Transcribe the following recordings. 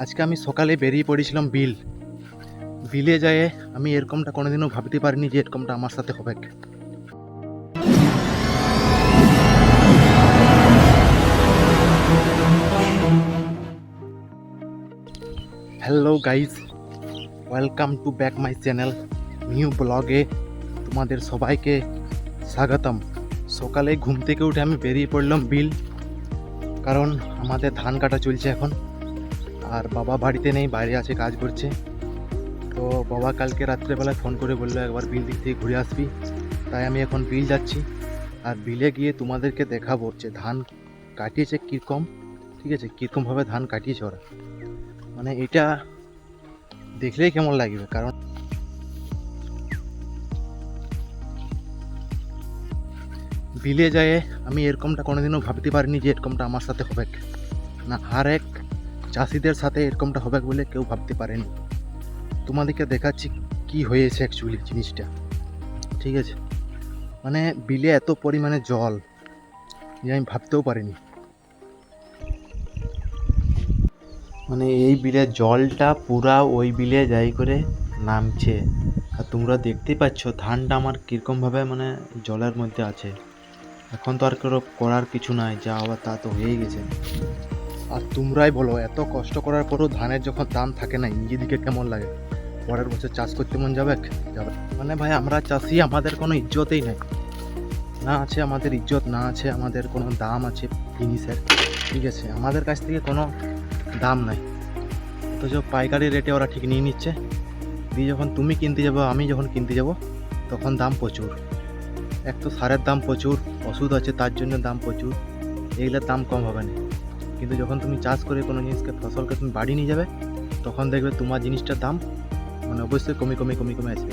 আজকে আমি সকালে বেরিয়ে পড়েছিলাম বিল। বিলে যেয়ে আমি এরকমটা কোনোদিনও ভাবতে পারিনি যে এরকমটা আমার সাথে হবে। Hello guys welcome to back my channel new ব্লগে তোমাদের সবাইকে স্বাগতম। সকালে ঘুম থেকে উঠে আমি বেরিয়ে পড়লাম বিল, কারণ আমাদের ধান কাটা চলছে এখন। আর বাবা বাড়িতে নেই, বাইরে আছে, কাজ করছে। তো বাবা কালকে রাত্রেবেলায় ফোন করে বলল, একবার বিল দিক থেকে ঘুরে আসবি। তাই আমি এখন বিল যাচ্ছি। আর বিলে গিয়ে তোমাদেরকে দেখাবো যে ধান কাটিয়েছে কীরকম, ঠিক আছে? কীরকমভাবে ধান কাটিয়েছে ওরা। মানে এটা দেখলেই কেমন লাগবে, কারণ বিলে যায়, আমি এরকমটা কোনোদিনও ভাবতে পারিনি যে এরকমটা আমার সাথে হবে। না, আর এক চাষিদের সাথে এরকমটা হবে বলে কেউ ভাবতে পারেনি। তোমাদেরকে দেখাচ্ছি কি হয়েছে অ্যাকচুয়ালি জিনিসটা। ঠিক আছে? মানে বিলে এত পরিমাণে জল, যে আমি ভাবতেও পারিনি। মানে এই বিলের জলটা পুরা ওই বিলে যাই করে নামছে। আর তোমরা দেখতেই পাচ্ছ ধানটা আমার কীরকমভাবে মানে জলের মধ্যে আছে। এখন তো আর কেউ করার কিছু নাই, যা আবার তা তো হয়েই গেছে। আর তোমরাই বলো, এত কষ্ট করার পরও ধানের যখন দাম থাকে না নিজেদিকে কেমন লাগে? পরের বছর চাষ করতে মন যাবে? যাবে। মানে ভাই, আমরা চাষি, আমাদের কোনো ইজ্জতেই নেই। না আছে আমাদের ইজ্জত, না আছে আমাদের কোনো দাম আছে জিনিসের ঠিক আছে, আমাদের কাছ থেকে কোনো দাম নাই। অথচ পাইকারি রেটে ওরা ঠিক নিয়ে নিচ্ছে, দিয়ে যখন তুমি কিনতে যাব, আমি যখন কিনতে যাব, তখন দাম প্রচুর। এক তো সারের দাম প্রচুর, ওষুধ আছে, তার জন্য দাম প্রচুর। এগুলোর দাম কম হবে না। কিন্তু যখন তুমি চাষ করে কোনো জিনিসকে, ফসলকে তুমি বাড়ি নিয়ে যাবে, তখন দেখবে তোমার জিনিসটার দাম মানে অবশ্যই কমে কমে কমে কমে আসবে।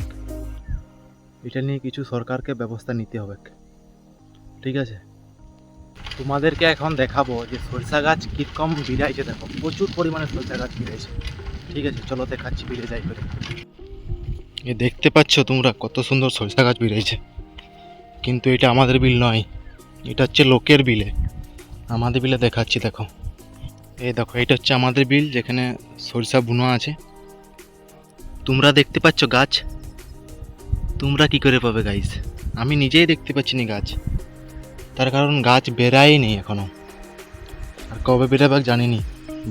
এটা নিয়ে কিছু সরকারকে ব্যবস্থা নিতে হবে। ঠিক আছে? তোমাদেরকে এখন দেখাবো যে সরষা গাছ কীরকম বিরাইছে দেখো, প্রচুর পরিমাণে সরষা গাছ বিরাইছে ঠিক আছে, চলো দেখাচ্ছি, বিড়ে যাই করে। এ দেখতে পাচ্ছ তোমরা কত সুন্দর সরষা গাছ বিরাইছে কিন্তু এটা আমাদের বিল নয়, এটা হচ্ছে লোকের বিলে। আমাদের বিলে দেখাচ্ছি, দেখো। এই দেখো, এটা হচ্ছে আমাদের বিল, যেখানে সরিষা বুনো আছে। তোমরা দেখতে পাচ্ছ গাছ? তোমরা কি করে পাবে গাইস আমি নিজেই দেখতে পাচ্ছি না গাছ। তার কারণ গাছ বেরাই নেই এখনও। আর কবে বেরাবে জানিনি।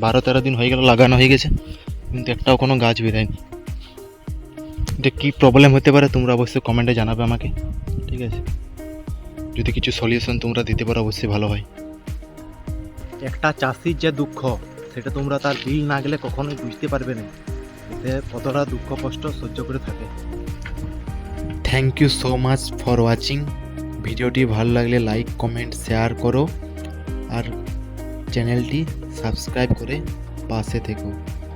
বারো তেরো দিন হয়ে গেল, লাগানো হয়ে গেছে, কিন্তু একটাও কোনো গাছ বেরায়নি এটা কী প্রবলেম হতে পারে তোমরা অবশ্যই কমেন্টে জানাবে আমাকে, ঠিক আছে? যদি কিছু সলিউশন তোমরা দিতে পারো, অবশ্যই ভালো হয়। একটা চাষির যে দুঃখ, সেটা তোমরা তার বিল না গেলে কখনোই বুঝতে পারবে না। এতে কতটা দুঃখ, কষ্ট সহ্য করে থাকে। Thank you so much for watching ভিডিওটি ভালো লাগলে লাইক কমেন্ট শেয়ার করো। আর চ্যানেলটি সাবস্ক্রাইব করে পাশে থেকো।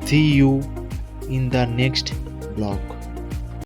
See you in the next blog